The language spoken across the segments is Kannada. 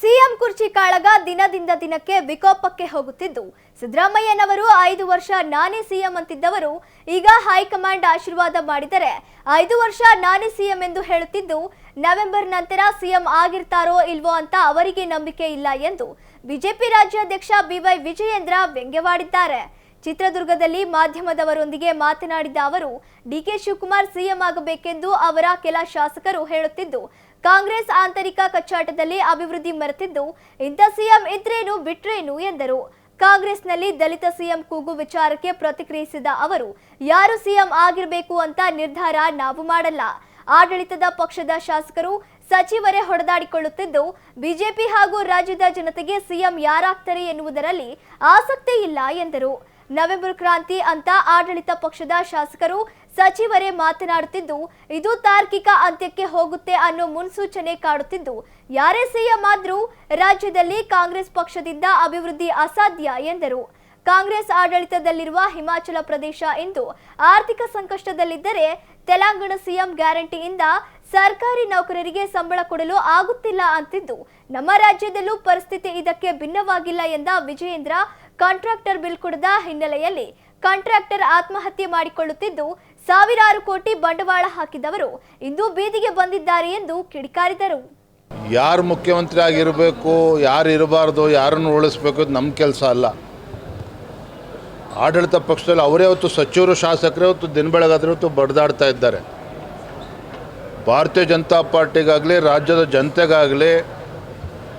ಸಿಎಂ ಕುರ್ಚಿ ಕಾಳಗ ದಿನದಿಂದ ದಿನಕ್ಕೆ ವಿಕೋಪಕ್ಕೆ ಹೋಗುತ್ತಿದ್ದು, ಸಿದ್ದರಾಮಯ್ಯನವರು ಐದು ವರ್ಷ ನಾನೇ ಸಿಎಂ ಅಂತಿದ್ದವರು, ಈಗ ಹೈಕಮಾಂಡ್ ಆಶೀರ್ವಾದ ಮಾಡಿದರೆ ಐದು ವರ್ಷ ನಾನೇ ಸಿಎಂ ಎಂದು ಹೇಳುತ್ತಿದ್ದು, ನವೆಂಬರ್ ನಂತರ ಸಿಎಂ ಆಗಿರ್ತಾರೋ ಇಲ್ವೋ ಅಂತ ಅವರಿಗೆ ನಂಬಿಕೆ ಇಲ್ಲ ಎಂದು ಬಿಜೆಪಿ ರಾಜ್ಯಾಧ್ಯಕ್ಷ ಬಿವೈ ವಿಜಯೇಂದ್ರ ವ್ಯಂಗ್ಯವಾಡಿದ್ದಾರೆ. ಚಿತ್ರದುರ್ಗದಲ್ಲಿ ಮಾಧ್ಯಮದವರೊಂದಿಗೆ ಮಾತನಾಡಿದ ಅವರು ಡಿಕೆ ಶಿವಕುಮಾರ್ ಸಿಎಂ ಆಗಬೇಕೆಂದು ಅವರ ಕೆಲ ಶಾಸಕರು ಹೇಳುತ್ತಿದ್ದು ಕಾಂಗ್ರೆಸ್ ಆಂತರಿಕ ಕಚ್ಚಾಟದಲ್ಲಿ ಅಭಿವೃದ್ಧಿ ಮರೆತಿದ್ದು, ಇಂಥ ಸಿಎಂ ಇದ್ರೇನು ಬಿಟ್ರೇನು ಎಂದರು. ಕಾಂಗ್ರೆಸ್ನಲ್ಲಿ ದಲಿತ ಸಿಎಂ ಕೂಗು ವಿಚಾರಕ್ಕೆ ಪ್ರತಿಕ್ರಿಯಿಸಿದ ಅವರು, ಯಾರು ಸಿಎಂ ಆಗಿರಬೇಕು ಅಂತ ನಿರ್ಧಾರ ನಾವು ಮಾಡಲ್ಲ. ಆಡಳಿತದ ಪಕ್ಷದ ಶಾಸಕರು ಸಚಿವರೇ ಹೊಡೆದಾಡಿಕೊಳ್ಳುತ್ತಿದ್ದು, ಬಿಜೆಪಿ ಹಾಗೂ ರಾಜ್ಯದ ಜನತೆಗೆ ಸಿಎಂ ಯಾರಾಗ್ತಾರೆ ಎನ್ನುವುದರಲ್ಲಿ ಆಸಕ್ತಿ ಇಲ್ಲ ಎಂದರು. ನವೆಂಬರ್ ಕ್ರಾಂತಿ ಅಂತ ಆಡಳಿತ ಪಕ್ಷದ ಶಾಸಕರು ಸಚಿವರೇ ಮಾತನಾಡುತ್ತಿದ್ದು, ಇದು ತಾರ್ಕಿಕ ಅಂತ್ಯಕ್ಕೆ ಹೋಗುತ್ತೆ ಅನ್ನೋ ಮುನ್ಸೂಚನೆ ಕಾಡುತ್ತಿದ್ದು, ಯಾರೇ ಸಿಎಂ ಆದ್ರೂ ರಾಜ್ಯದಲ್ಲಿ ಕಾಂಗ್ರೆಸ್ ಪಕ್ಷದಿಂದ ಅಭಿವೃದ್ಧಿ ಅಸಾಧ್ಯ ಎಂದರು. ಕಾಂಗ್ರೆಸ್ ಆಡಳಿತದಲ್ಲಿರುವ ಹಿಮಾಚಲ ಪ್ರದೇಶ ಇಂದು ಆರ್ಥಿಕ ಸಂಕಷ್ಟದಲ್ಲಿದ್ದರೆ ತೆಲಂಗಾಣ ಸಿಎಂ ಗ್ಯಾರಂಟಿಯಿಂದ ಸರ್ಕಾರಿ ನೌಕರರಿಗೆ ಸಂಬಳ ಕೊಡಲು ಆಗುತ್ತಿಲ್ಲ ಅಂತಿದ್ದು, ನಮ್ಮ ರಾಜ್ಯದಲ್ಲೂ ಪರಿಸ್ಥಿತಿ ಇದಕ್ಕೆ ಭಿನ್ನವಾಗಿಲ್ಲ ಎಂದ ವಿಜಯೇಂದ್ರ ಕಾಂಟ್ರಾಕ್ಟರ್ ಬಿಲ್ ಕೊಡದ ಹಿನ್ನೆಲೆಯಲ್ಲಿ ಕಾಂಟ್ರಾಕ್ಟರ್ ಆತ್ಮಹತ್ಯೆ ಮಾಡಿಕೊಳ್ಳುತ್ತಿದ್ದು ಸಾವಿರಾರು ಕೋಟಿ ಬಂಡವಾಳ ಹಾಕಿದವರು ಇಂದು ಬೀದಿಗೆ ಬಂದಿದ್ದಾರೆ ಎಂದು ಕಿಡಿಕಾರಿದರು. ಯಾರು ಮುಖ್ಯಮಂತ್ರಿ ಆಗಿರಬೇಕು, ಯಾರು ಇರಬಾರ್ದು, ಯಾರನ್ನು ಉಳಿಸ್ಬೇಕು ಇದು ನಮ್ಮ ಕೆಲಸ ಅಲ್ಲ. ಆಡಳಿತ ಪಕ್ಷದಲ್ಲಿ ಅವರೇ ಅವತ್ತು ಸಚಿವರು ಶಾಸಕರೇ ಅವತ್ತು ದಿನ ಬೆಳಗಾದ್ರೆ ಹೊತ್ತು ಬಡ್ದಾಡ್ತಾ ಇದ್ದಾರೆ. ಭಾರತೀಯ ಜನತಾ ಪಾರ್ಟಿಗಾಗಲಿ, ರಾಜ್ಯದ ಜನತೆಗಾಗಲಿ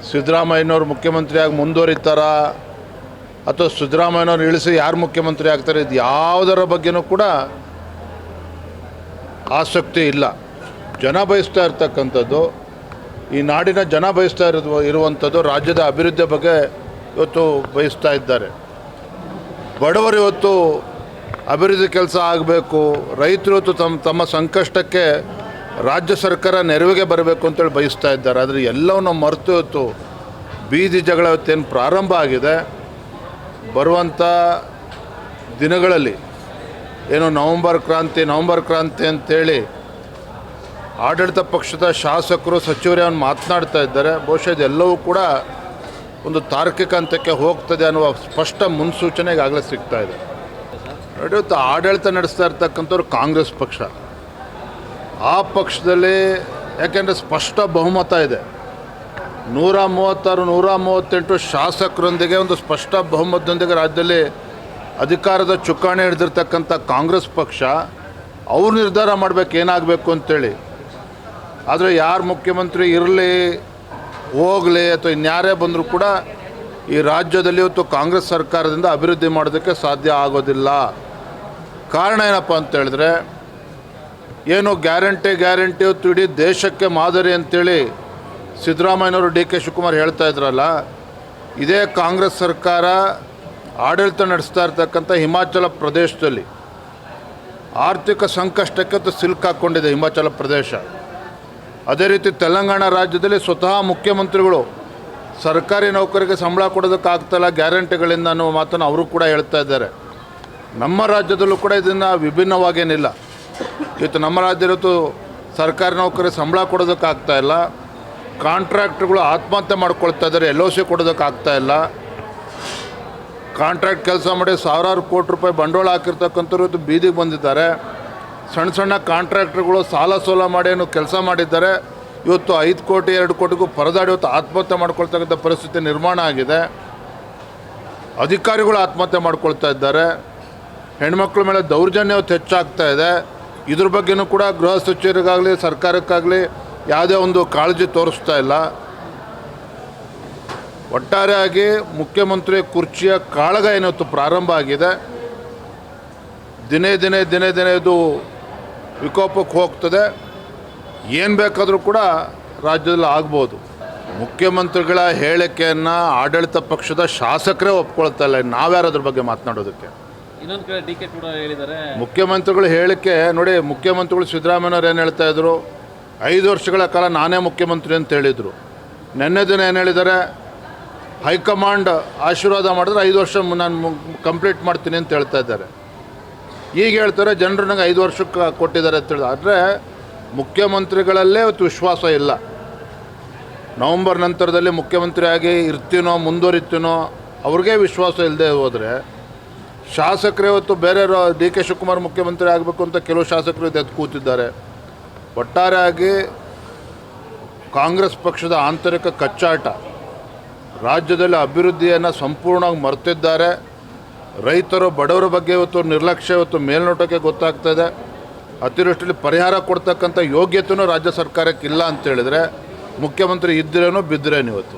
ಸಿದ್ದರಾಮಯ್ಯನವ್ರು ಮುಖ್ಯಮಂತ್ರಿಯಾಗಿ ಮುಂದುವರಿತಾರಾ? ಅಥವಾ ಸಿದ್ದರಾಮಯ್ಯನವ್ರು ಇಳಿಸಿ ಯಾರು ಮುಖ್ಯಮಂತ್ರಿ ಆಗ್ತಾರೆ, ಇದು ಯಾವುದರ ಬಗ್ಗೆನೂ ಕೂಡ ಆಸಕ್ತಿ ಇಲ್ಲ. ಜನ ಬಯಸ್ತಾ ಇರ್ತಕ್ಕಂಥದ್ದು, ಈ ನಾಡಿನ ಜನ ಬಯಸ್ತಾ ಇರೋದು ಇರುವಂಥದ್ದು ರಾಜ್ಯದ ಅಭಿವೃದ್ಧಿ ಬಗ್ಗೆ ಇವತ್ತು ಬಯಸ್ತಾ ಇದ್ದಾರೆ. ಬಡವರು ಇವತ್ತು ಅಭಿವೃದ್ಧಿ ಕೆಲಸ ಆಗಬೇಕು, ರೈತರು ಇವತ್ತು ತಮ್ಮ ತಮ್ಮ ಸಂಕಷ್ಟಕ್ಕೆ ರಾಜ್ಯ ಸರ್ಕಾರ ನೆರವಿಗೆ ಬರಬೇಕು ಅಂತೇಳಿ ಬಯಸ್ತಾ ಇದ್ದಾರೆ. ಆದರೆ ಎಲ್ಲವನ್ನು ಮರೆತು ಇವತ್ತು ಬೀದಿ ಜಗಳ ಇವತ್ತೇನು ಪ್ರಾರಂಭ ಆಗಿದೆ. ಬರುವಂಥ ದಿನಗಳಲ್ಲಿ ಏನು ನವಂಬರ್ ಕ್ರಾಂತಿ ನವಂಬರ್ ಕ್ರಾಂತಿ ಅಂತೇಳಿ ಆಡಳಿತ ಪಕ್ಷದ ಶಾಸಕರು, ಸಚಿವರು ಅವ್ನು ಮಾತನಾಡ್ತಾ ಇದ್ದಾರೆ. ಬಹುಶಃ ಇದೆಲ್ಲವೂ ಕೂಡ ಒಂದು ತಾರ್ಕಿಕ ಹಂತಕ್ಕೆ ಹೋಗ್ತದೆ ಅನ್ನುವ ಸ್ಪಷ್ಟ ಮುನ್ಸೂಚನೆ ಈಗಾಗಲೇ ಸಿಗ್ತಾ ಇದೆ. ಇವತ್ತು ಆಡಳಿತ ನಡೆಸ್ತಾ ಇರ್ತಕ್ಕಂಥವ್ರು ಕಾಂಗ್ರೆಸ್ ಪಕ್ಷ. ಆ ಪಕ್ಷದಲ್ಲಿ ಯಾಕೆಂದರೆ ಸ್ಪಷ್ಟ ಬಹುಮತ ಇದೆ. ನೂರ ಮೂವತ್ತಾರು ನೂರ ಮೂವತ್ತೆಂಟು ಶಾಸಕರೊಂದಿಗೆ ಒಂದು ಸ್ಪಷ್ಟ ಬಹುಮತದೊಂದಿಗೆ ರಾಜ್ಯದಲ್ಲಿ ಅಧಿಕಾರದ ಚುಕ್ಕಾಣಿ ಹಿಡಿದಿರ್ತಕ್ಕಂಥ ಕಾಂಗ್ರೆಸ್ ಪಕ್ಷ, ಅವ್ರು ನಿರ್ಧಾರ ಮಾಡಬೇಕು, ಏನಾಗಬೇಕು ಅಂತೇಳಿ. ಆದರೆ ಯಾರು ಮುಖ್ಯಮಂತ್ರಿ ಇರಲಿ, ಹೋಗಲಿ ಅಥವಾ ಇನ್ಯಾರೇ ಬಂದರೂ ಕೂಡ ಈ ರಾಜ್ಯದಲ್ಲಿ ಇವತ್ತು ಕಾಂಗ್ರೆಸ್ ಸರ್ಕಾರದಿಂದ ಅಭಿವೃದ್ಧಿ ಮಾಡೋದಕ್ಕೆ ಸಾಧ್ಯ ಆಗೋದಿಲ್ಲ. ಕಾರಣ ಏನಪ್ಪ ಅಂತೇಳಿದ್ರೆ ಏನು ಗ್ಯಾರಂಟಿ ಗ್ಯಾರಂಟಿ ಇವತ್ತು ಇಡೀ ದೇಶಕ್ಕೆ ಮಾದರಿ ಅಂತೇಳಿ ಸಿದ್ದರಾಮಯ್ಯನವರು ಡಿ ಕೆ ಶಿವಕುಮಾರ್ ಹೇಳ್ತಾ ಇದ್ರಲ್ಲ, ಇದೇ ಕಾಂಗ್ರೆಸ್ ಸರ್ಕಾರ ಆಡಳಿತ ನಡೆಸ್ತಾ ಇರ್ತಕ್ಕಂಥ ಹಿಮಾಚಲ ಪ್ರದೇಶದಲ್ಲಿ ಆರ್ಥಿಕ ಸಂಕಷ್ಟಕ್ಕೆ ಸಿಲ್ಕ್ ಸಿಲುಕಾಕೊಂಡಿದೆ ಹಿಮಾಚಲ ಪ್ರದೇಶ. ಅದೇ ರೀತಿ ತೆಲಂಗಾಣ ರಾಜ್ಯದಲ್ಲಿ ಸ್ವತಃ ಮುಖ್ಯಮಂತ್ರಿಗಳು ಸರ್ಕಾರಿ ನೌಕರಿಗೆ ಸಂಬಳ ಕೊಡೋದಕ್ಕಾಗ್ತಲ್ಲ ಗ್ಯಾರಂಟಿಗಳಿಂದ ಅನ್ನೋ ಮಾತನ್ನು ಅವರು ಕೂಡ ಹೇಳ್ತಾ ಇದ್ದಾರೆ. ನಮ್ಮ ರಾಜ್ಯದಲ್ಲೂ ಕೂಡ ಇದನ್ನು ವಿಭಿನ್ನವಾಗೇನಿಲ್ಲ. ಇವತ್ತು ನಮ್ಮ ರಾಜ್ಯದಲ್ಲೂ ಸರ್ಕಾರಿ ನೌಕರಿಗೆ ಸಂಬಳ ಕೊಡೋದಕ್ಕಾಗ್ತಾ ಕಾಂಟ್ರಾಕ್ಟ್ಗಳು ಆತ್ಮಹತ್ಯೆ ಮಾಡ್ಕೊಳ್ತಾ ಇದ್ದಾರೆ ಎಲ್ ಒ ಸಿ ಕೊಡೋದಕ್ಕಾಗ್ತಾ ಇಲ್ಲ. ಕಾಂಟ್ರಾಕ್ಟ್ ಕೆಲಸ ಮಾಡಿ ಸಾವಿರಾರು ಕೋಟಿ ರೂಪಾಯಿ ಬಂಡವಾಳ ಹಾಕಿರ್ತಕ್ಕಂಥವ್ರು ಬೀದಿಗೆ ಬಂದಿದ್ದಾರೆ. ಸಣ್ಣ ಸಣ್ಣ ಕಾಂಟ್ರಾಕ್ಟ್ರುಗಳು ಸಾಲ ಸೋಲ ಮಾಡಿ ಏನು ಕೆಲಸ ಮಾಡಿದ್ದಾರೆ. ಇವತ್ತು ಐದು ಕೋಟಿ, ಎರಡು ಕೋಟಿಗೂ ಪರದಾಡಿ ಇವತ್ತು ಆತ್ಮಹತ್ಯೆ ಮಾಡ್ಕೊಳ್ತಕ್ಕಂಥ ಪರಿಸ್ಥಿತಿ ನಿರ್ಮಾಣ ಆಗಿದೆ. ಅಧಿಕಾರಿಗಳು ಆತ್ಮಹತ್ಯೆ ಮಾಡ್ಕೊಳ್ತಾ ಇದ್ದಾರೆ. ಹೆಣ್ಮಕ್ಳ ಮೇಲೆ ದೌರ್ಜನ್ಯ ಇವತ್ತು ಹೆಚ್ಚಾಗ್ತಾ ಇದೆ. ಇದ್ರ ಬಗ್ಗೆನೂ ಕೂಡ ಗೃಹ ಸಚಿವರಿಗಾಗಲಿ, ಸರ್ಕಾರಕ್ಕಾಗಲಿ ಯಾವುದೇ ಒಂದು ಕಾಳಜಿ ತೋರಿಸ್ತಾ ಇಲ್ಲ. ಒಟ್ಟಾರೆಯಾಗಿ ಮುಖ್ಯಮಂತ್ರಿ ಕುರ್ಚಿಯ ಕಾಳಗ ಏನಿವತ್ತು ಪ್ರಾರಂಭ ಆಗಿದೆ. ದಿನೇ ದಿನೇ ದಿನೇ ದಿನೇ ಇದು ವಿಕೋಪಕ್ಕೆ ಹೋಗ್ತದೆ. ಏನು ಬೇಕಾದರೂ ಕೂಡ ರಾಜ್ಯದಲ್ಲಿ ಆಗ್ಬೋದು. ಮುಖ್ಯಮಂತ್ರಿಗಳ ಹೇಳಿಕೆಯನ್ನು ಆಡಳಿತ ಪಕ್ಷದ ಶಾಸಕರೇ ಒಪ್ಕೊಳ್ತಾ ಇಲ್ಲ. ನಾವ್ಯಾರು ಅದ್ರ ಬಗ್ಗೆ ಮಾತನಾಡೋದಕ್ಕೆ? ಇನ್ನೊಂದು ಕಡೆ ಡಿ ಕೆ ಕೂಡ ಹೇಳಿದ್ದಾರೆ. ಮುಖ್ಯಮಂತ್ರಿಗಳು ಹೇಳಿಕೆ ನೋಡಿ ಮುಖ್ಯಮಂತ್ರಿಗಳು ಸಿದ್ದರಾಮಯ್ಯವ್ರು ಏನು ಹೇಳ್ತಾ ಇದ್ರು? ಐದು ವರ್ಷಗಳ ಕಾಲ ನಾನೇ ಮುಖ್ಯಮಂತ್ರಿ ಅಂತ ಹೇಳಿದರು. ನಿನ್ನೆ ದಿನ ಏನು ಹೇಳಿದ್ದಾರೆ? ಹೈಕಮಾಂಡ್ ಆಶೀರ್ವಾದ ಮಾಡಿದ್ರೆ ಐದು ವರ್ಷ ನಾನು ಕಂಪ್ಲೀಟ್ ಮಾಡ್ತೀನಿ ಅಂತ ಹೇಳ್ತಾ ಇದ್ದಾರೆ. ಈಗ ಹೇಳ್ತಾರೆ ಜನರು ನನಗೆ ಐದು ವರ್ಷಕ್ಕೆ ಕೊಟ್ಟಿದ್ದಾರೆ ಅಂತ ಹೇಳಿದ್ರೆ. ಆದರೆ ಮುಖ್ಯಮಂತ್ರಿಗಳಲ್ಲೇ ಇವತ್ತು ವಿಶ್ವಾಸ ಇಲ್ಲ. ನವಂಬರ್ ನಂತರದಲ್ಲಿ ಮುಖ್ಯಮಂತ್ರಿಯಾಗಿ ಇರ್ತೀನೋ, ಮುಂದುವರಿತೀನೋ, ಅವ್ರಿಗೆ ವಿಶ್ವಾಸ ಇಲ್ಲದೆ ಹೋದರೆ ಶಾಸಕರು ಇವತ್ತು ಬೇರೆ ಡಿ ಕೆ ಶಿವಕುಮಾರ್ ಮುಖ್ಯಮಂತ್ರಿ ಆಗಬೇಕು ಅಂತ ಕೆಲವು ಶಾಸಕರು ಎದ್ದು ಕೂತಿದ್ದಾರೆ. ಒಟ್ಟಾರೆಯಾಗಿ ಕಾಂಗ್ರೆಸ್ ಪಕ್ಷದ ಆಂತರಿಕ ಕಚ್ಚಾಟ, ರಾಜ್ಯದಲ್ಲಿ ಅಭಿವೃದ್ಧಿಯನ್ನು ಸಂಪೂರ್ಣವಾಗಿ ಮರೆತಿದ್ದಾರೆ. ರೈತರು, ಬಡವರ ಬಗ್ಗೆ ಇವತ್ತು ನಿರ್ಲಕ್ಷ್ಯ, ಇವತ್ತು ಮೇಲ್ನೋಟಕ್ಕೆ ಗೊತ್ತಾಗ್ತದೆ ಅತಿವೃಷ್ಟಿಯಲ್ಲಿ ಪರಿಹಾರ ಕೊಡ್ತಕ್ಕಂಥ ಯೋಗ್ಯತೆಯೂ ರಾಜ್ಯ ಸರ್ಕಾರಕ್ಕಿಲ್ಲ ಅಂತೇಳಿದರೆ ಮುಖ್ಯಮಂತ್ರಿ ಇದ್ದರೇನು ಬಿದ್ದರೇನು ಇವತ್ತು.